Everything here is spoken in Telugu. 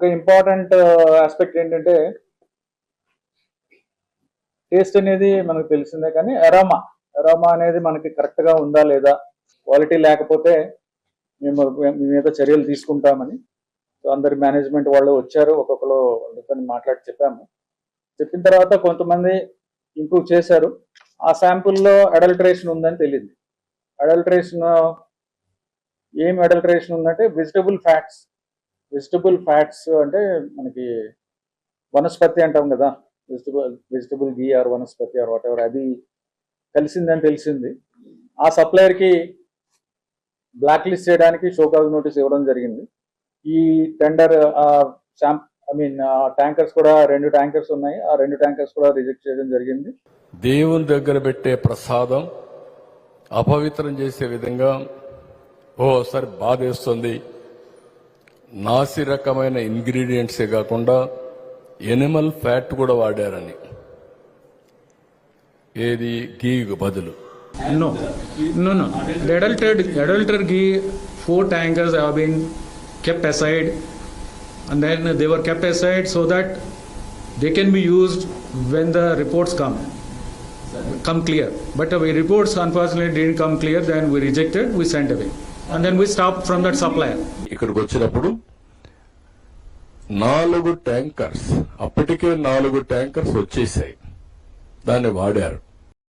ఒక ఇంపార్టెంట్ ఆస్పెక్ట్ uh, ఏంటంటే టేస్ట్ అనేది మనకు తెలిసిందే కానీ అరోమా అరోమా అనేది మనకి కరెక్ట్గా ఉందా లేదా? క్వాలిటీ లేకపోతే మేము మీ మీద చర్యలు తీసుకుంటామని. సో అందరి మేనేజ్మెంట్ వాళ్ళు వచ్చారు ఒక్కొక్కరు వాళ్ళతో మాట్లాడి చెప్పాము. చెప్పిన తర్వాత కొంతమంది ఇంప్రూవ్ చేశారు. ఆ శాంపుల్లో అడల్టరేషన్ ఉందని తెలియదు అడల్టరేషన్ ఏం అడల్టరేషన్ ఉందంటే వెజిటబుల్ ఫ్యాట్స్ వెజిటబుల్ ఫ్యాట్స్ అంటే మనకి వనస్పతి అంటాం కదా. Vegetable vegetable ghee or vanaspati or whatever అది కలిసిందని తెలిసింది. ఆ సప్లయర్కి బ్లాక్ లిస్ట్ చేయడానికి షోకాజ్ నోటీస్ ఇవ్వడం జరిగింది. ఈ టెండర్ ఐ మీన్ ట్యాంకర్స్ కూడా రెండు ట్యాంకర్స్ ఉన్నాయి. ఆ రెండు ట్యాంకర్స్ కూడా రిజెక్ట్ చేయడం జరిగింది. దేవుని దగ్గర పెట్టే ప్రసాదం అపవిత్రం చేసే విధంగా ఓసారి బాధేస్తుంది. నాసి రకమైన ఇంగ్రీడియంట్సే కాకుండా ఎనిమల్ ఫ్యాట్ కూడా వాడారని ఏది గీకు బదులు No, no, no. The adulterated, adulterated ghee, four tankers have been kept aside, and then they were kept aside so that they can be used when the reports come, come clear. But the reports unfortunately didn't come clear. Then we rejected, we sent away, and then we stop from that supplier. ఇక్కడికి వచ్చినప్పుడు నాలుగు ట్యాంకర్స్ అప్పటికే నాలుగు ట్యాంకర్స్ వచ్చేసాయి దాన్ని వాడారు